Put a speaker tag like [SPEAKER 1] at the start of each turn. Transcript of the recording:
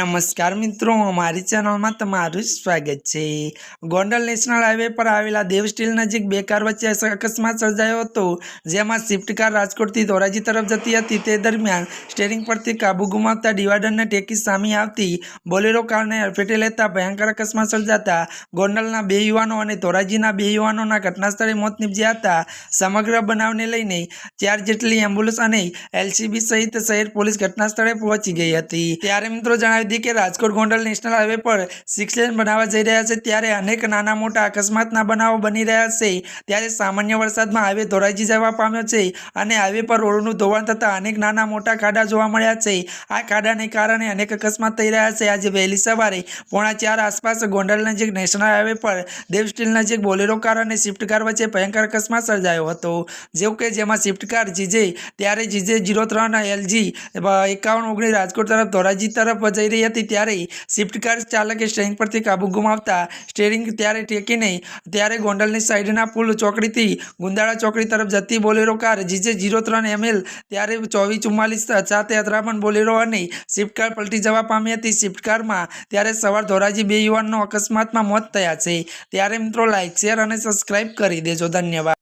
[SPEAKER 1] નમસ્કાર મિત્રો અમારી ચેનલમાં તમારું સ્વાગત છે. ગોંડલ નેશનલ હાઈવે પર આવેલા દેવ સ્ટીલ નજીક બે કાર વચ્ચે અકસ્માત સર્જાયો હતો, જેમાં સ્વિફ્ટ કાર રાજકોટથી ધોરાજી તરફ જતી હતી. તે દરમિયાન સ્ટેરિંગ પરથી કાબુ ગુમાવતા ડિવાઈડરને ટેકી સામે આવતી બોલેરો કારને અડફેટે લેતા ભયંકર અકસ્માત સર્જાતા ગોંડલના બે યુવાનો અને ધોરાજીના બે યુવાનોના ઘટના સ્થળે મોત નીપજ્યા હતા. સમગ્ર બનાવને લઈને ચાર જેટલી એમ્બ્યુલન્સ અને એલસીબી સહિત શહેર પોલીસ ઘટનાસ્થળે પહોંચી ગઈ હતી. ત્યારે મિત્રો જણાવી કે રાજકોટ ગોંડલ નેશનલ હાઈવે પર સિક્સ લેન બનાવવા જઈ રહ્યા છે, ત્યારે અનેક નાના મોટા અકસ્માતના બનાવો બની રહ્યા છે. ત્યારે સામાન્ય વરસાદમાં હાઈવે ધોરાજી જવા પામ્યો છે અને હાઈવે પર રોડનું ધોવાણ થતાં અનેક નાના મોટા ખાડા જોવા મળ્યા છે. આ ખાડાને કારણે અનેક અકસ્માત થઈ રહ્યા છે. આજે વહેલી સવારે પોણા ચાર આસપાસ ગોંડલ નજીક નેશનલ હાઈવે પર દેવ સ્ટીલ નજીક બોલેરો કાર અને સ્વિફ્ટ કાર વચ્ચે ભયંકર અકસ્માત સર્જાયો હતો. જેવું કે જેમાં સ્વિફ્ટ કાર જીજે, ત્યારે જીજે જીરો ત્રણ એલજી એકાવન ઓગણીસ રાજકોટ તરફ, ધોરાજી તરફ જઈ રહી હતી ત્યારે સ્વિફ્ટ કાર ચાલકે સ્ટેરિંગ પરથી કાબુ ગુમાવતા સ્ટેરિંગ ત્યારે ટેકીને ત્યારે ગોંડલની સાઈડના પુલ ચોકડીથી ગુંદાળા ચોકડી તરફ જતી બોલેરો કાર જીજે જીરો ત્રણ એમએલ ત્યારે ચોવીસ ચુમ્માલીસ સાથે અથડામણ બોલેરો અને સ્વિફ્ટ કાર પલટી જવા પામી હતી. સ્વિફ્ટ કારમાં ત્યારે સવાર ધોરાજી બે યુવાનનો અકસ્માતમાં મોત થયા છે. ત્યારે મિત્રો લાઇક શેર અને સબસ્ક્રાઇબ કરી દેજો. ધન્યવાદ.